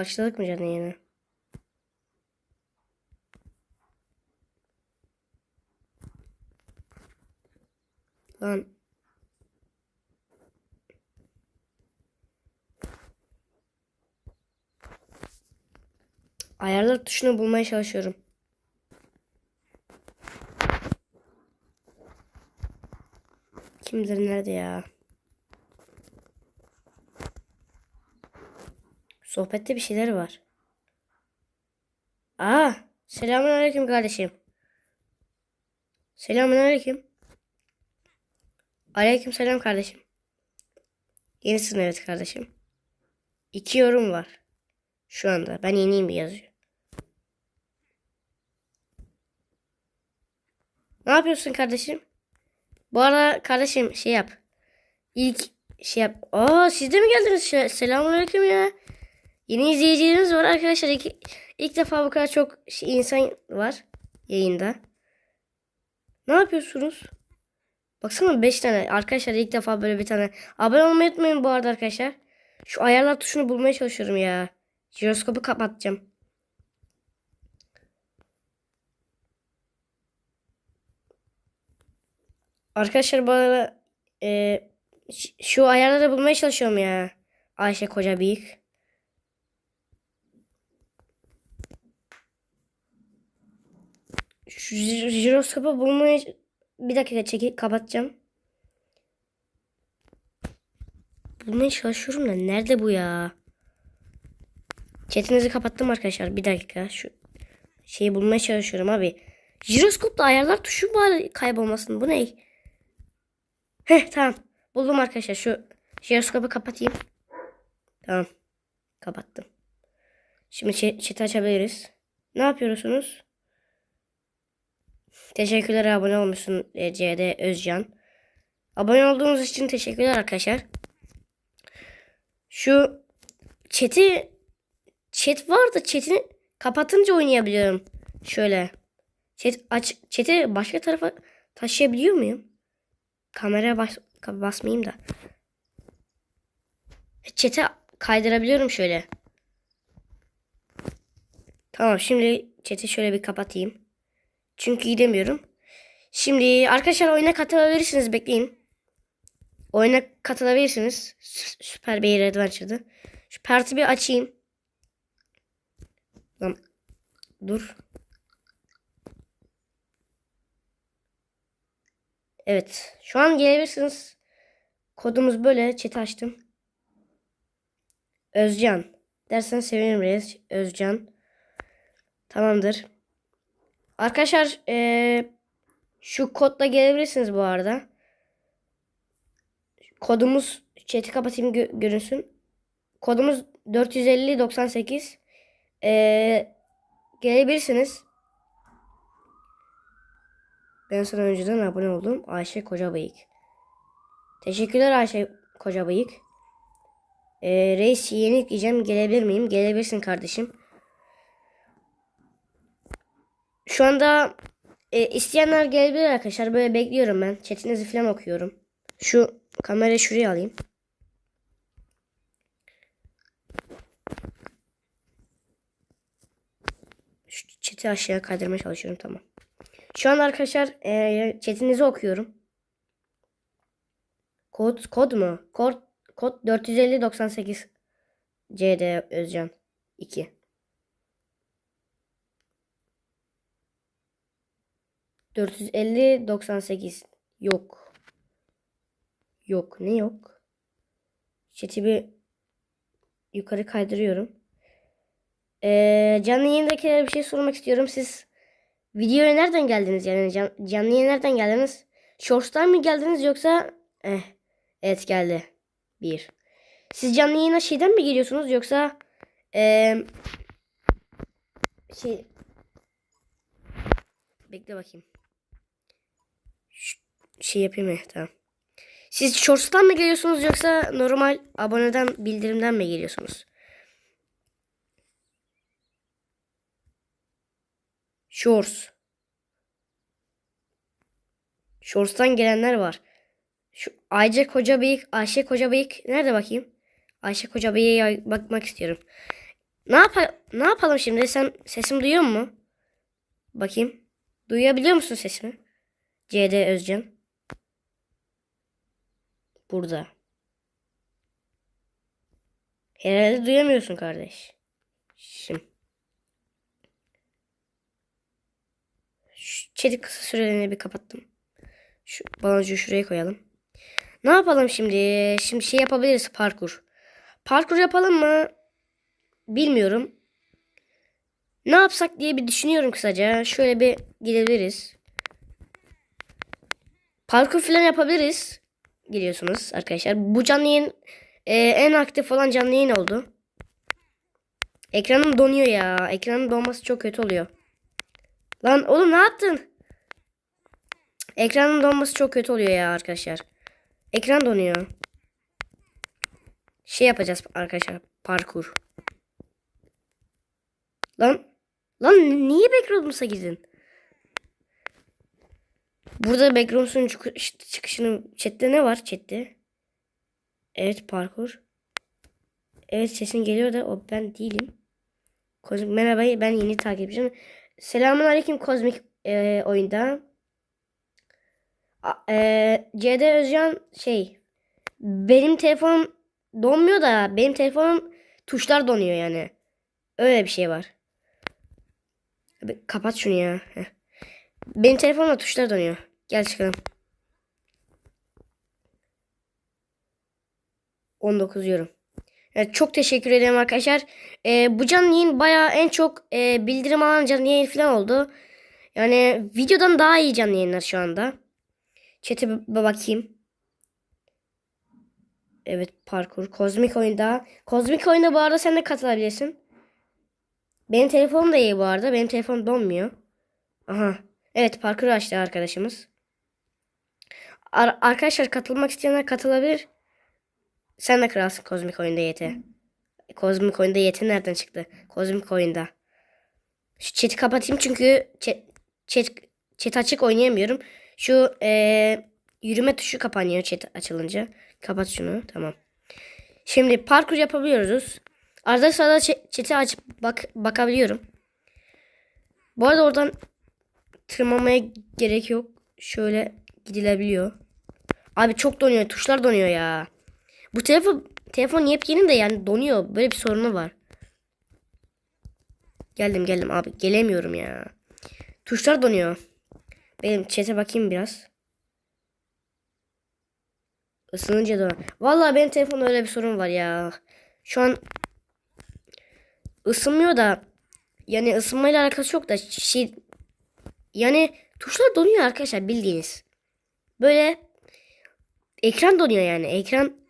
Başladık mı canı yine? Lan. Ayarlar tuşunu bulmaya çalışıyorum. Kimdir nerede ya? Sohbette bir şeyler var. Aa, selamünaleyküm kardeşim. Selamünaleyküm. Aleyküm selam kardeşim. Yenisin evet kardeşim. İki yorum var. Şu anda. Ben yeniyim bir yazıyor. Ne yapıyorsun kardeşim? Bu arada kardeşim şey yap. İlk şey yap. Aa siz de mi geldiniz? Şey- Selamünaleyküm ya. Yeni izleyicilerimiz var arkadaşlar. İlk, ilk defa bu kadar çok şey- insan var yayında. Ne yapıyorsunuz? Baksana 5 tane. Arkadaşlar ilk defa böyle bir tane. Abone olmayı unutmayın bu arada arkadaşlar. Şu ayarlar tuşunu bulmaya çalışıyorum ya. Jiroskopu kapatacağım. Arkadaşlar bu arada e, şu ayarları bulmaya çalışıyorum ya. Ayşe Koca Büyük. Şu jir- jiroskopu bulmaya bir dakika çekip kapatacağım. Bulmaya çalışıyorum da nerede bu ya? Chatinizi kapattım arkadaşlar. Bir dakika şu şeyi bulmaya çalışıyorum abi. Jiroskopta ayarlar tuşu var kaybolmasın. Bu ne? Heh tamam. Buldum arkadaşlar. Şu jiroskopu kapatayım. Tamam. Kapattım. Şimdi chat chat'i açabiliriz. Ne yapıyorsunuz? Teşekkürler abone olmuşsun CD Özcan. Abone olduğunuz için teşekkürler arkadaşlar. Şu chat'i chat var da chat'i kapatınca oynayabiliyorum. Şöyle. Chat aç chat'i başka tarafa taşıyabiliyor muyum? Kameraya bas, basmayayım da. Chat'e kaydırabiliyorum şöyle. Tamam şimdi chat'i şöyle bir kapatayım. Çünkü gidemiyorum. Şimdi arkadaşlar oyuna katılabilirsiniz. Bekleyin. Oyuna katılabilirsiniz. Sü- Süper Bear Adventure'da. Şu parti bir açayım. Lan dur. Evet. Şu an gelebilirsiniz. Kodumuz böyle. Chat açtım. Özcan. Dersen sevinirim reis. Özcan. Tamamdır. Arkadaşlar eee, şu kodla gelebilirsiniz bu arada. Kodumuz chat'i kapatayım gö- görünsün. Kodumuz 450 98. Eee, gelebilirsiniz. Ben sana önceden abone oldum. Ayşe Kocabıyık. Teşekkürler Ayşe Kocabıyık. Eee reis yeni yükleyeceğim. Gelebilir miyim? Gelebilirsin kardeşim. Şu anda e, isteyenler gelebilir arkadaşlar. Böyle bekliyorum ben. Chatinizi falan okuyorum. Şu kamerayı şuraya alayım. Şu chat'i aşağıya kaydırmaya çalışıyorum. Tamam. Şu an arkadaşlar e, chatinizi okuyorum. Kod kod mu? Kod kod 450 98 CD Özcan 2. 450 98 yok. Yok. Ne yok? Chat'i bir yukarı kaydırıyorum. Ee, canlı yayındakilere bir şey sormak istiyorum. Siz videoya nereden geldiniz? Yani can, canlı yayına nereden geldiniz? Shorts'tan mı geldiniz yoksa eh, evet geldi. Bir. Siz canlı yayına şeyden mi geliyorsunuz yoksa eee şey bekle bakayım. Şey yapayım mı? Tamam. Siz Shorts'tan mı geliyorsunuz yoksa normal aboneden bildirimden mi geliyorsunuz? Shorts. Shorts'tan gelenler var. Şu Ayce Kocabıyık, Ayşe Kocabıyık nerede bakayım? Ayşe Kocabıyık'a bakmak istiyorum. Ne yap ne yapalım şimdi? Sen sesimi duyuyor mu? Bakayım. Duyabiliyor musun sesimi? CD Özcan. Burada. Herhalde duyamıyorsun kardeş. Şimdi. Şu chat'i kısa süreliğine bir kapattım. Şu baloncuğu şuraya koyalım. Ne yapalım şimdi? Şimdi şey yapabiliriz parkur. Parkur yapalım mı? Bilmiyorum. Ne yapsak diye bir düşünüyorum kısaca. Şöyle bir gidebiliriz. Parkur falan yapabiliriz. Geliyorsunuz arkadaşlar. Bu canlı yayın e, en aktif olan canlı yayın oldu. Ekranım donuyor ya. Ekranın donması çok kötü oluyor. Lan oğlum ne yaptın? Ekranın donması çok kötü oluyor ya arkadaşlar. Ekran donuyor. Şey yapacağız arkadaşlar. Parkur. Lan. Lan niye Backrooms'a girdin? Burada çıkış- çıkışının chatte ne var chatte? Evet parkur. Evet sesin geliyor da o ben değilim. Kozmik merhaba ben yeni takipçim. Selamun aleyküm kozmik e, oyunda. A- e, CD Özcan şey benim telefonum donmuyor da benim telefonum tuşlar donuyor yani. Öyle bir şey var. Kapat şunu ya. Benim telefonumda tuşlar donuyor. Gel çıkalım. 19 yorum. Evet, çok teşekkür ederim arkadaşlar. Ee, bu canlı yayın bayağı en çok e, bildirim alan canlı yayın falan oldu. Yani videodan daha iyi canlı yayınlar şu anda. Bir bakayım. Evet parkur. Kozmik oyunda. Kozmik oyunda bu arada sen de katılabilirsin. Benim telefonum da iyi bu arada. Benim telefon donmuyor. Aha. Evet parkur açtı arkadaşımız. Ar- arkadaşlar katılmak isteyenler katılabilir. Sen de kralsın kozmik oyunda yeti. Kozmik oyunda yeti nereden çıktı? Kozmik oyunda. Şu chat'i kapatayım çünkü chat, chat, chat açık oynayamıyorum. Şu eee, yürüme tuşu kapanıyor chat açılınca. Kapat şunu. Tamam. Şimdi parkur yapabiliyoruz. Arada sırada chat'i açıp bak bakabiliyorum. Bu arada oradan tırmanmaya gerek yok. Şöyle gidilebiliyor. Abi çok donuyor. Tuşlar donuyor ya. Bu telefon telefon yepyeni de yani donuyor. Böyle bir sorunu var. Geldim geldim abi. Gelemiyorum ya. Tuşlar donuyor. Benim chat'e bakayım biraz. Isınınca da. Vallahi benim telefonda öyle bir sorun var ya. Şu an ısınmıyor da yani ısınmayla alakası yok da şey yani tuşlar donuyor arkadaşlar bildiğiniz. Böyle ekran donuyor yani. Ekran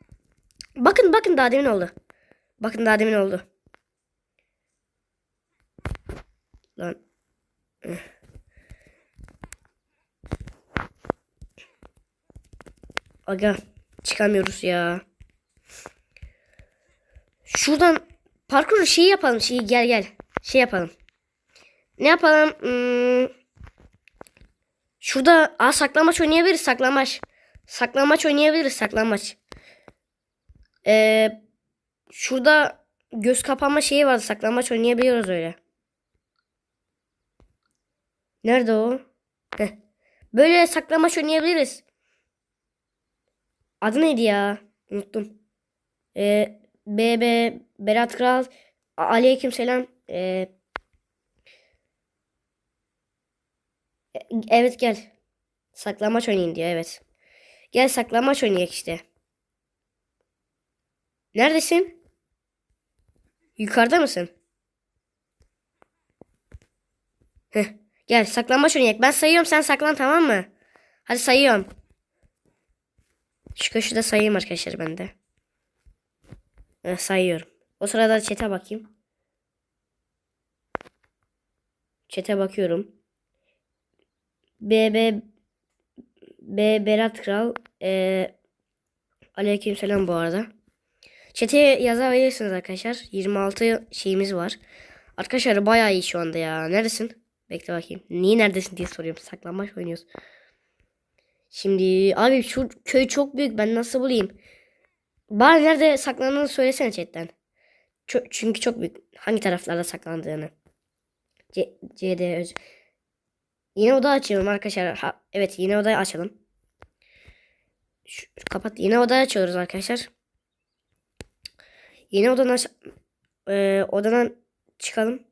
Bakın bakın daha demin oldu. Bakın daha demin oldu. Lan. Eh. Aga çıkamıyoruz ya. Şuradan parkur şeyi yapalım. Şeyi gel gel. Şey yapalım. Ne yapalım? Hmm. Şurada aa saklambaç oynayabiliriz saklambaç. Saklambaç oynayabiliriz saklambaç. Ee, şurada göz kapanma şeyi vardı. Saklambaç oynayabiliyoruz öyle. Nerede o? Heh. Böyle saklambaç oynayabiliriz. Adı neydi ya? Unuttum. Ee, BB Berat Kral Aleyküm selam. Ee, e- evet gel. Saklambaç oynayın diyor evet. Gel saklambaç oynayalım işte. Neredesin? Yukarıda mısın? Heh. Gel saklambaç oynayalım. Ben sayıyorum sen saklan tamam mı? Hadi sayıyorum. Şu köşede sayayım arkadaşlar ben de. Heh, sayıyorum. O sırada chat'e bakayım. Chat'e bakıyorum. BB B Berat Kral ee, Aleykümselam bu arada. Chat'e yazabilirsiniz arkadaşlar. 26 şeyimiz var. Arkadaşlar bayağı iyi şu anda ya. Neredesin? Bekle bakayım. Niye neredesin diye soruyorum. Saklanmaç oynuyoruz. Şimdi abi şu köy çok büyük. Ben nasıl bulayım? Bari nerede saklandığını söylesene chatten. Ço- çünkü çok büyük. Hangi taraflarda saklandığını. C CD öz. Yine oda açıyorum arkadaşlar. Ha, evet yine odayı açalım. Şu, kapat. Yine odayı açıyoruz arkadaşlar. Yeni odadan Ee, odadan çıkalım.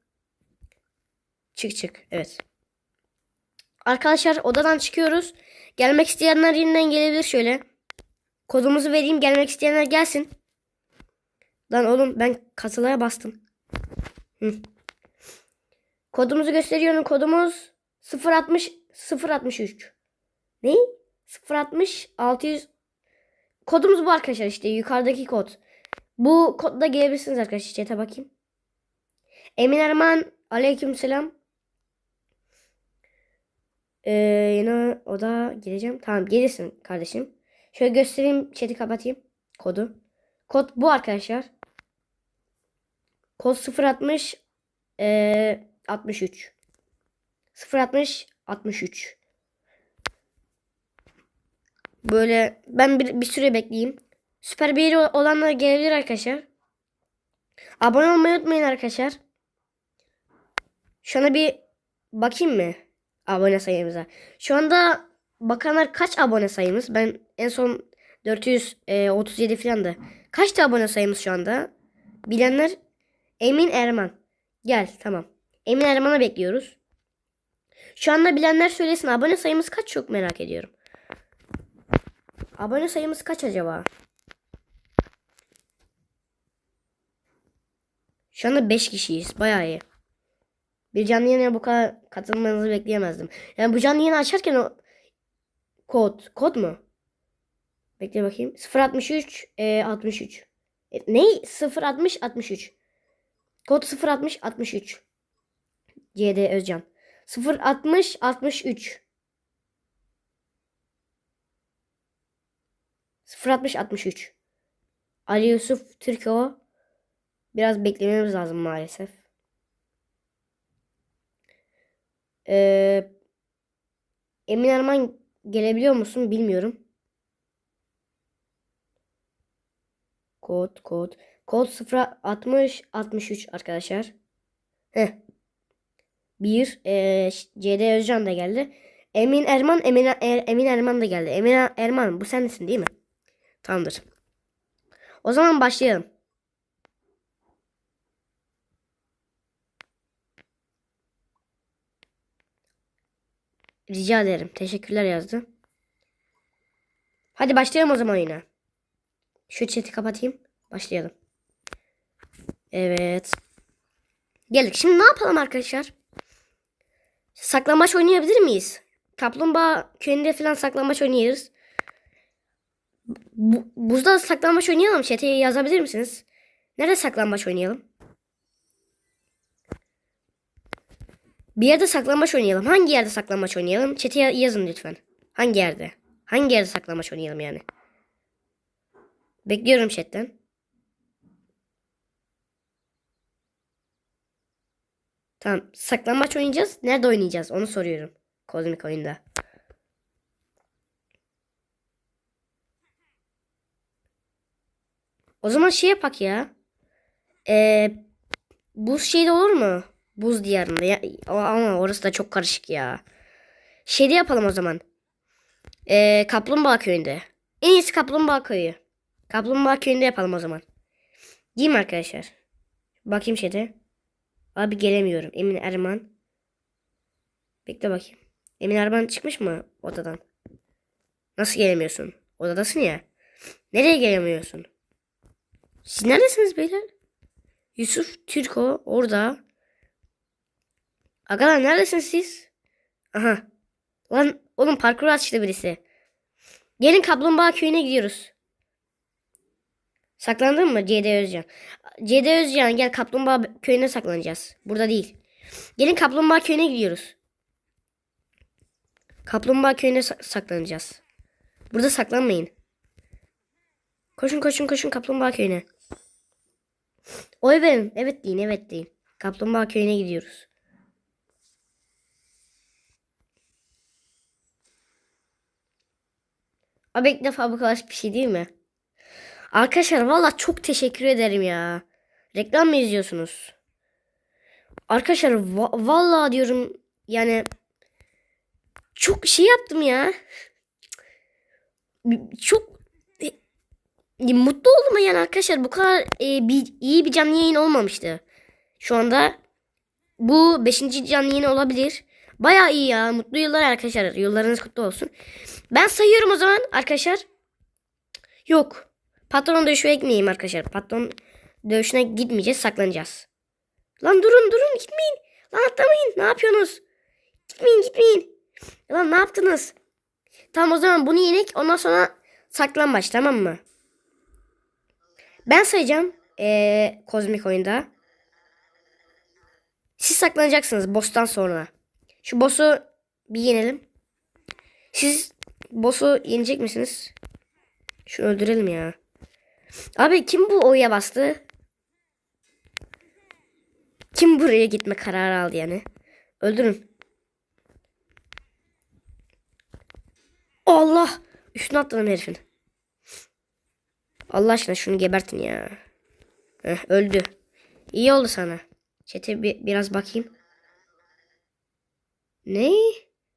Çık çık. Evet. Arkadaşlar odadan çıkıyoruz. Gelmek isteyenler yeniden gelebilir şöyle. Kodumuzu vereyim. Gelmek isteyenler gelsin. Lan oğlum ben katılaya bastım. Hı. Kodumuzu gösteriyorum. Kodumuz 060 063. Ne? 060 600 Kodumuz bu arkadaşlar işte yukarıdaki kod. Bu kodla gelebilirsiniz arkadaşlar. Chat'e bakayım. Emin Erman aleykümselam. Ee, yine o da gireceğim. Tamam gelirsin kardeşim. Şöyle göstereyim. Chat'i kapatayım. Kodu. Kod bu arkadaşlar. Kod 060 ee, 63. 060 63. Böyle ben bir, bir süre bekleyeyim. Süper bir olanlar gelebilir arkadaşlar. Abone olmayı unutmayın arkadaşlar. Şuna bir bakayım mı? Abone sayımıza. Şu anda bakanlar kaç abone sayımız? Ben en son 437 falan da. Kaçtı abone sayımız şu anda? Bilenler Emin Erman. Gel tamam. Emin Erman'a bekliyoruz. Şu anda bilenler söylesin. Abone sayımız kaç çok merak ediyorum. Abone sayımız kaç acaba? Şu anda 5 kişiyiz. Bayağı iyi. Bir canlı yayına bu kadar katılmanızı bekleyemezdim. Yani bu canlı yayını açarken o kod. Kod mu? Bekle bakayım. 063 e, 63. E, ne? 060 63. Kod 060 63. CD Özcan. 060 63. 060 63. Ali Yusuf Türko. Biraz beklememiz lazım maalesef. Ee, Emin Erman gelebiliyor musun bilmiyorum. Kod kod. Kod 060 63 arkadaşlar. Heh. Bir e, CD Özcan da geldi. Emin Erman Emin, Er- Emin Erman da geldi. Emin Erman bu sensin değil mi? Tamamdır. O zaman başlayalım. Rica ederim. Teşekkürler yazdı. Hadi başlayalım o zaman oyuna. Şu chat'i kapatayım. Başlayalım. Evet. Geldik. Şimdi ne yapalım arkadaşlar? Saklambaç oynayabilir miyiz? Kaplumbağa köyünde falan saklambaç oynayırız. Bu, buzda saklambaç oynayalım. Chat'e yazabilir misiniz? Nerede saklambaç oynayalım? Bir yerde saklambaç oynayalım. Hangi yerde saklambaç oynayalım? Chat'e ya- yazın lütfen. Hangi yerde? Hangi yerde saklambaç oynayalım yani? Bekliyorum chatten. Tamam. Saklambaç oynayacağız. Nerede oynayacağız? Onu soruyorum. Kozmik oyunda. O zaman şey yapak ya. Ee, buz şeyde olur mu? Buz diyarında. Ya, ama orası da çok karışık ya. Şeyde yapalım o zaman. Ee, Kaplumbağa köyünde. En iyisi Kaplumbağa köyü. Kaplumbağa köyünde yapalım o zaman. Değil arkadaşlar? Bakayım şeyde. Abi gelemiyorum. Emin Erman. Bekle bakayım. Emin Erman çıkmış mı odadan? Nasıl gelemiyorsun? Odadasın ya. Nereye gelemiyorsun? Siz neredesiniz beyler? Yusuf Türko orada. Agalar neredesiniz siz? Aha. Lan oğlum parkur açtı birisi. Gelin Kaplumbağa köyüne gidiyoruz. Saklandın mı CD Özcan? CD Özcan gel Kaplumbağa köyüne saklanacağız. Burada değil. Gelin Kaplumbağa köyüne gidiyoruz. Kaplumbağa köyüne sa- saklanacağız. Burada saklanmayın. Koşun koşun koşun Kaplumbağa köyüne. Oy verin. Evet deyin evet deyin. Kaplumbağa köyüne gidiyoruz. Abi ilk defa bu kadar bir şey değil mi? Arkadaşlar valla çok teşekkür ederim ya. Reklam mı izliyorsunuz? Arkadaşlar va- vallahi diyorum yani çok şey yaptım ya. Çok mutlu oldum yani arkadaşlar. Bu kadar e, bir, iyi bir canlı yayın olmamıştı. Şu anda bu 5. canlı yayın olabilir. Baya iyi ya. Mutlu yıllar arkadaşlar. Yıllarınız kutlu olsun. Ben sayıyorum o zaman arkadaşlar. Yok. Patron dövüşüne gitmeyeyim arkadaşlar. Patron dövüşüne gitmeyeceğiz. Saklanacağız. Lan durun durun gitmeyin. Lan atlamayın. Ne yapıyorsunuz? Gitmeyin gitmeyin. Lan ne yaptınız? Tamam o zaman bunu yenek. Ondan sonra saklambaç tamam mı? Ben sayacağım. Ee, kozmik oyunda. Siz saklanacaksınız boss'tan sonra. Şu boss'u bir yenelim. Siz boss'u yenecek misiniz? Şunu öldürelim ya. Abi kim bu O'ya bastı? Kim buraya gitme kararı aldı yani? Öldürün. Allah! Üstüne atladım herifin. Allah aşkına şunu gebertin ya. Heh, öldü. İyi oldu sana. Çete bir, biraz bakayım. Ne?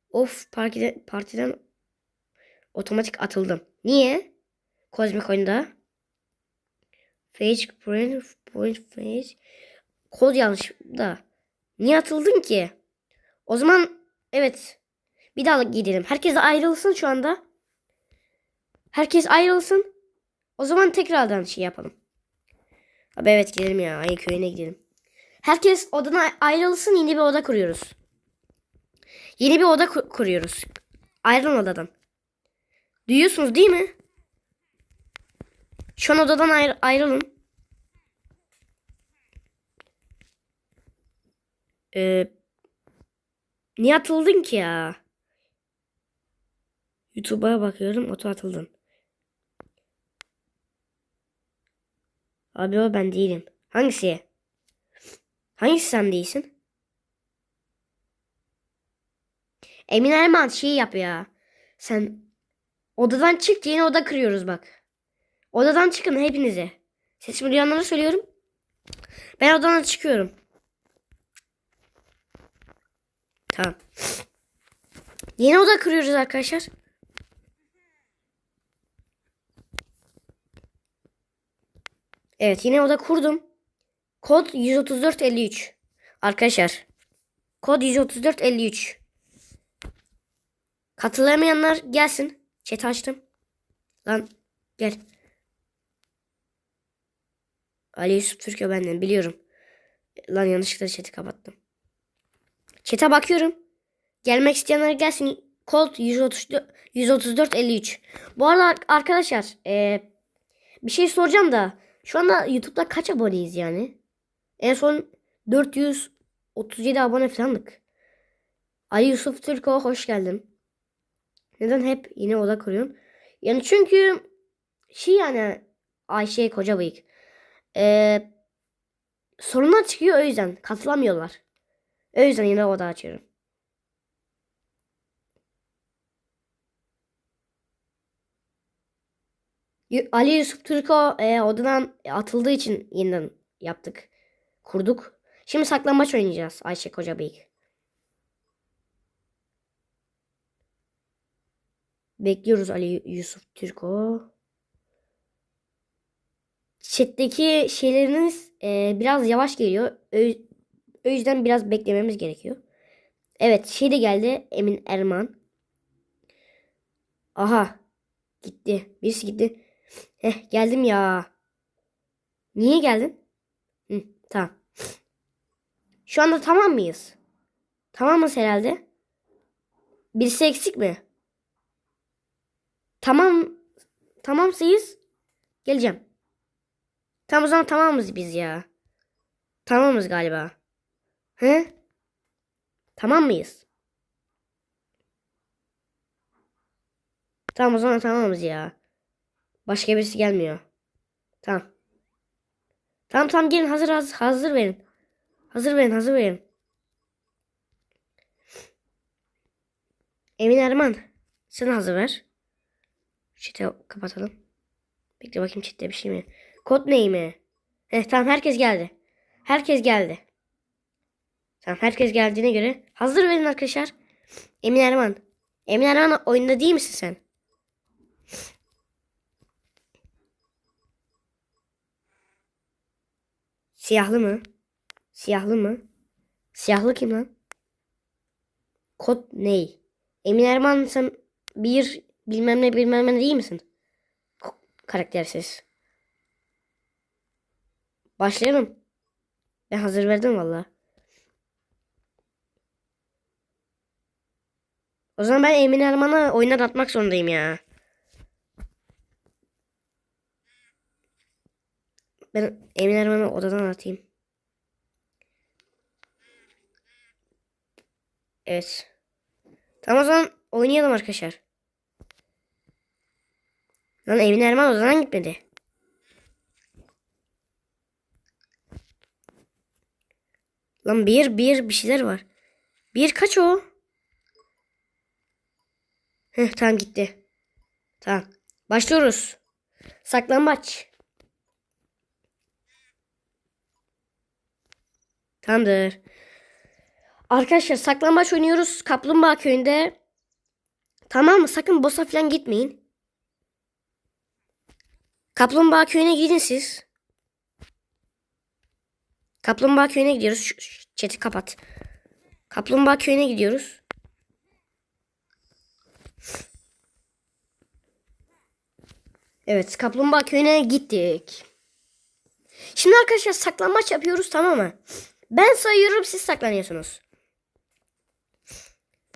Of partiden, partiden otomatik atıldım. Niye? Kozmik oyunda. Phage point, point phage. Kod yanlış da. Niye atıldın ki? O zaman evet. Bir daha gidelim. Herkes ayrılsın şu anda. Herkes ayrılsın. O zaman tekrardan şey yapalım. Abi evet gidelim ya. Ayı köyüne gidelim. Herkes odana ayrılsın. Yeni bir oda kuruyoruz. Yeni bir oda ku- kuruyoruz. Ayrılın odadan. Duyuyorsunuz değil mi? Şu an odadan ayrı- ayrılın. Ee, niye atıldın ki ya? YouTube'a bakıyorum. Oto atıldın. Abi o ben değilim. Hangisi? Hangisi sen değilsin? Emin Erman şey yap ya. Sen odadan çık yeni oda kırıyoruz bak. Odadan çıkın hepinize. Sesimi duyanlara söylüyorum. Ben odadan çıkıyorum. Tamam. Yeni oda kırıyoruz arkadaşlar. Evet yeni oda kurdum. Kod 13453. Arkadaşlar. Kod 13453. Katılamayanlar gelsin. Chat açtım. Lan gel. Ali Yusuf Türkiye benden biliyorum. Lan yanlışlıkla chat'i kapattım. Chat'e bakıyorum. Gelmek isteyenler gelsin. Kod 134, 134 53. Bu arada arkadaşlar eee, bir şey soracağım da şu anda YouTube'da kaç aboneyiz yani? En son 437 abone falandık. Ali Yusuf Türko hoş geldin. Neden hep yine oda kuruyorsun? Yani çünkü şey yani Ayşe koca bıyık. Ee, sorunlar çıkıyor o yüzden katılamıyorlar. O yüzden yine oda açıyorum. Ali Yusuf Türko e, odadan atıldığı için yeniden yaptık. Kurduk. Şimdi saklambaç oynayacağız Ayşe Koca Bıyık. Bekliyoruz Ali Yusuf Türko. Chat'teki şeyleriniz e, biraz yavaş geliyor. O yüzden biraz beklememiz gerekiyor. Evet şey de geldi. Emin Erman. Aha. Gitti. Birisi gitti. Heh geldim ya. Niye geldin? Hı, tamam. Şu anda tamam mıyız? Tamamız herhalde. Birisi eksik mi? Tamam. Tamamsıyız. Geleceğim. Tamam o zaman tamamız biz ya. Tamamız galiba. He? Tamam mıyız? Tamam o zaman tamamız ya. Başka birisi gelmiyor. Tamam. Tamam tamam gelin hazır hazır hazır verin. Hazır verin hazır verin. Emin Erman. Sen hazır ver. Chat'i kapatalım. Bekle bakayım chatte bir şey mi? Kod ney mi? Heh, tamam herkes geldi. Herkes geldi. Tamam herkes geldiğine göre hazır verin arkadaşlar. Emin Erman. Emin Erman oyunda değil misin sen? Siyahlı mı? Siyahlı mı? Siyahlı kim lan? Kod ney? Emin Erman sen bir bilmem ne bilmem ne değil misin? Karaktersiz. Başlayalım. Ben hazır verdim valla. O zaman ben Emin Erman'ı oyundan atmak zorundayım ya. Ben Emin Erman'ı odadan atayım. Evet. Tamam o zaman oynayalım arkadaşlar. Lan Emin Erman odadan gitmedi. Lan bir bir bir şeyler var. Bir kaç o? Heh tamam gitti. Tamam. Başlıyoruz. Saklambaç. Tamamdır. Arkadaşlar saklambaç oynuyoruz. Kaplumbağa köyünde. Tamam mı? Sakın boss'a falan gitmeyin. Kaplumbağa köyüne gidin siz. Kaplumbağa köyüne gidiyoruz. Chat'i kapat. Kaplumbağa köyüne gidiyoruz. Evet, Kaplumbağa köyüne gittik. Şimdi arkadaşlar saklambaç yapıyoruz tamam mı? Ben sayıyorum siz saklanıyorsunuz.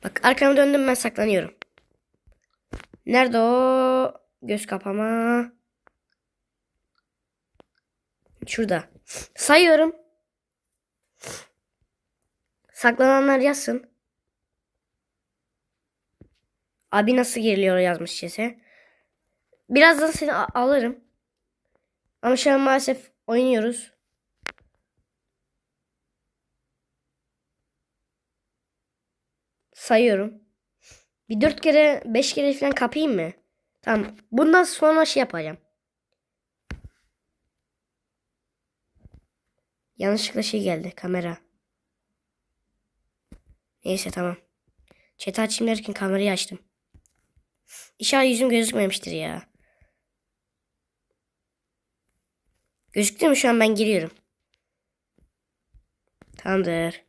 Bak arkama döndüm ben saklanıyorum. Nerede o? Göz kapama. Şurada. Sayıyorum. Saklananlar yazsın. Abi nasıl giriliyor yazmış çese. Birazdan seni alırım. Ama şu an maalesef oynuyoruz. Sayıyorum. Bir dört kere, beş kere falan kapayım mı? Tamam. Bundan sonra şey yapacağım. Yanlışlıkla şey geldi. Kamera. Neyse tamam. Chat'i açayım derken kamerayı açtım. İnşallah yüzüm gözükmemiştir ya. Gözüktü mü şu an ben giriyorum. Tamamdır.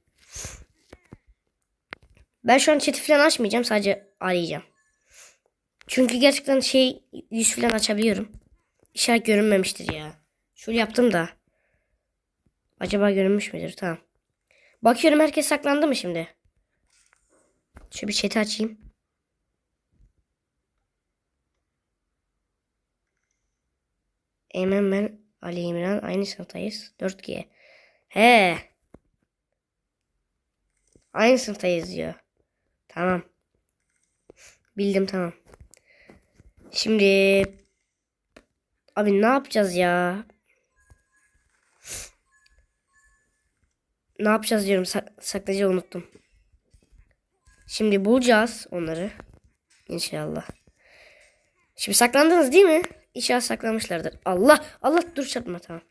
Ben şu an chat'i falan açmayacağım. Sadece arayacağım. Çünkü gerçekten şey yüz falan açabiliyorum. İşaret görünmemiştir ya. Şöyle yaptım da. Acaba görünmüş müdür? Tamam. Bakıyorum herkes saklandı mı şimdi? Şöyle bir chat'i açayım. Eymen ben Ali İmran aynı sınıftayız. 4G. He. Aynı sınıftayız diyor. Tamam. Bildim tamam. Şimdi abi ne yapacağız ya? Ne yapacağız diyorum sak saklayıcı unuttum. Şimdi bulacağız onları. İnşallah. Şimdi saklandınız değil mi? İnşallah saklamışlardır. Allah Allah dur çarpma tamam.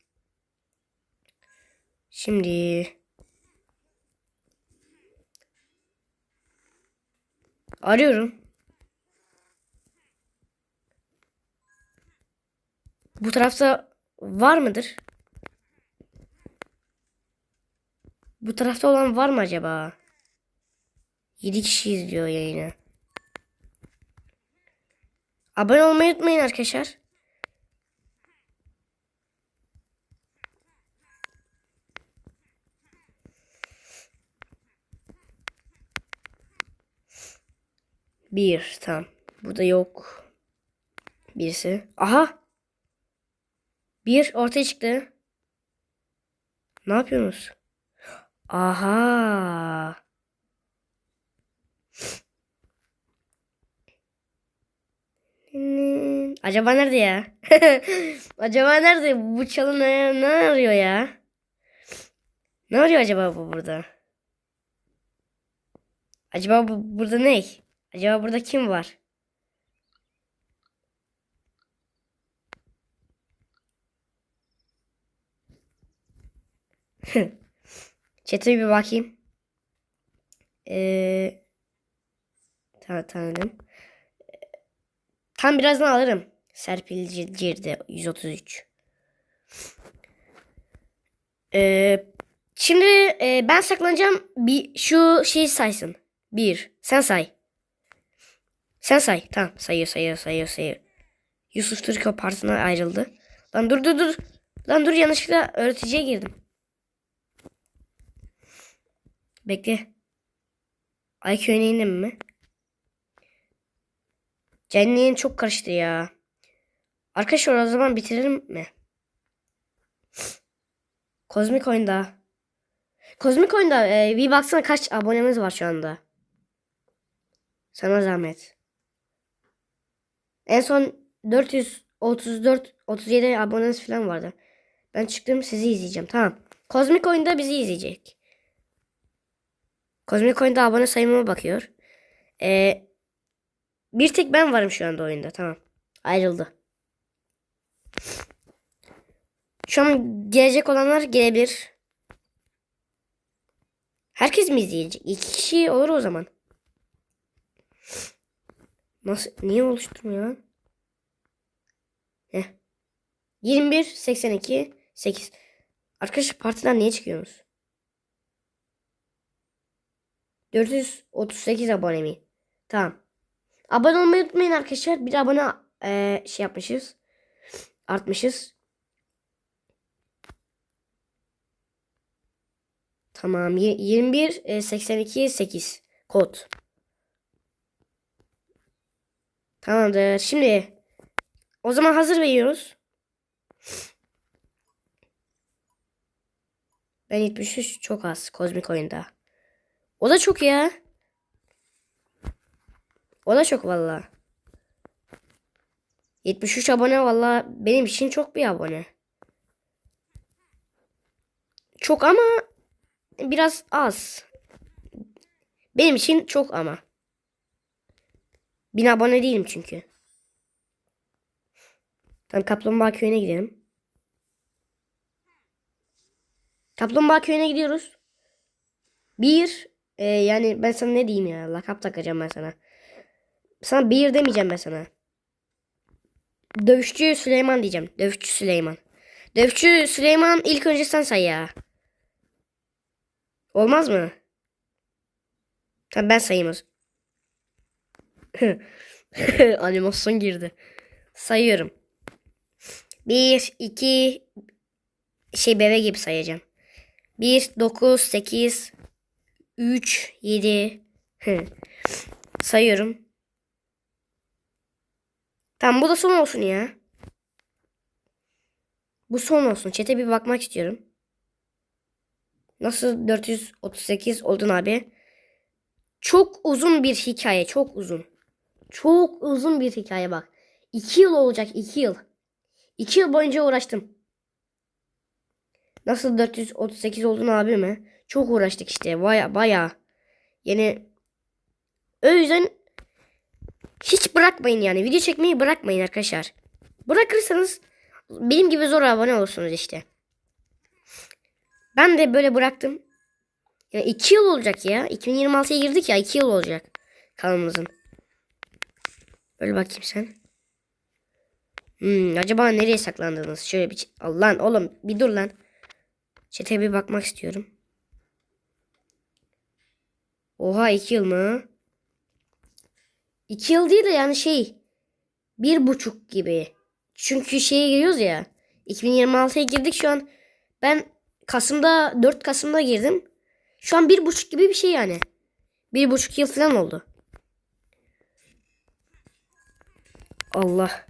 Şimdi arıyorum. Bu tarafta var mıdır? Bu tarafta olan var mı acaba? 7 kişi izliyor yayını. Abone olmayı unutmayın arkadaşlar. Bir tamam. Burada yok. Birisi. Aha. Bir ortaya çıktı. Ne yapıyorsunuz? Aha. Acaba nerede ya? acaba nerede? Bu çalı ne, ne arıyor ya? Ne arıyor acaba bu burada? Acaba bu burada ne? Acaba burada kim var? Chat'e bir bakayım. Ee, ta tanıdım. Tam birazdan alırım. Serpil Cir- Cirde 133. Ee, şimdi e, ben saklanacağım. Bir şu şeyi saysın. Bir. Sen say. Sen say. Tamam. Sayıyor sayıyor sayıyor sayıyor. Yusuf Türk partine ayrıldı. Lan dur dur dur. Lan dur yanlışlıkla öğreticiye girdim. Bekle. IQ indim mi? Cennetin çok karıştı ya. Arkadaşlar o zaman bitirelim mi? Kozmik oyunda. Kozmik oyunda e, bir baksana kaç abonemiz var şu anda. Sana zahmet. En son 434 37 aboneniz falan vardı. Ben çıktım sizi izleyeceğim. Tamam. Kozmik oyunda bizi izleyecek. Kozmik oyunda abone sayımıma bakıyor. Ee, bir tek ben varım şu anda oyunda. Tamam. Ayrıldı. Şu an gelecek olanlar gelebilir. Herkes mi izleyecek? İki kişi olur o zaman. Nasıl? Niye oluşturmuyor lan? Heh. 21, 82, 8. Arkadaşlar partiden niye çıkıyorsunuz? 438 abone mi? Tamam. Abone olmayı unutmayın arkadaşlar. Bir abone eee, şey yapmışız. Artmışız. Tamam. y- 21 e, 82 8 kod. Tamamdır. Şimdi o zaman hazır veriyoruz. Ben 73 çok az kozmik oyunda. O da çok ya. O da çok valla. 73 abone valla benim için çok bir abone. Çok ama biraz az. Benim için çok ama. Bin abone değilim çünkü. Tamam Kaplumbağa köyüne gidelim. Kaplumbağa köyüne gidiyoruz. Bir e, yani ben sana ne diyeyim ya lakap takacağım ben sana. Sana bir demeyeceğim ben sana. Dövüşçü Süleyman diyeceğim. Dövüşçü Süleyman. Dövüşçü Süleyman ilk önce sen say ya. Olmaz mı? Tamam ben sayayım o zaman. Animasyon girdi. Sayıyorum. Bir, iki, şey bebe gibi sayacağım. 1, 9, 8, 3, 7. Sayıyorum. Tamam bu da son olsun ya. Bu son olsun. Çete bir bakmak istiyorum. Nasıl 438 oldun abi? Çok uzun bir hikaye. Çok uzun. Çok uzun bir hikaye bak. 2 yıl olacak. 2 yıl. 2 yıl boyunca uğraştım. Nasıl 438 oldun abi mi? Çok uğraştık işte. Baya baya. Yani o yüzden hiç bırakmayın yani. Video çekmeyi bırakmayın arkadaşlar. Bırakırsanız benim gibi zor abone olursunuz işte. Ben de böyle bıraktım. Ya 2 yıl olacak ya. 2026'ya girdik ya 2 yıl olacak kanalımızın. Böyle bakayım sen. Hmm, acaba nereye saklandınız? Şöyle bir... Allah'ın oğlum bir dur lan. Çete bir bakmak istiyorum. Oha iki yıl mı? İki yıl değil de yani şey bir buçuk gibi. Çünkü şeye giriyoruz ya. 2026'ya girdik şu an. Ben Kasım'da 4 Kasım'da girdim. Şu an bir buçuk gibi bir şey yani. Bir buçuk yıl falan oldu. Allah.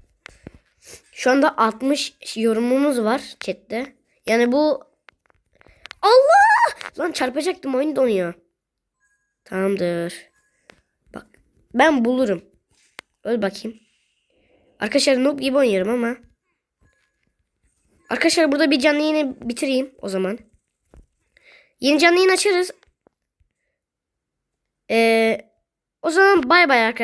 Şu anda 60 yorumumuz var chatte. Yani bu Allah! Lan çarpacaktım oyun donuyor. Tamamdır. Bak ben bulurum. Öl bakayım. Arkadaşlar noob gibi oynuyorum ama. Arkadaşlar burada bir canlı yayını bitireyim o zaman. Yeni canlı yayın açarız. Ee, o zaman bay bay arkadaşlar.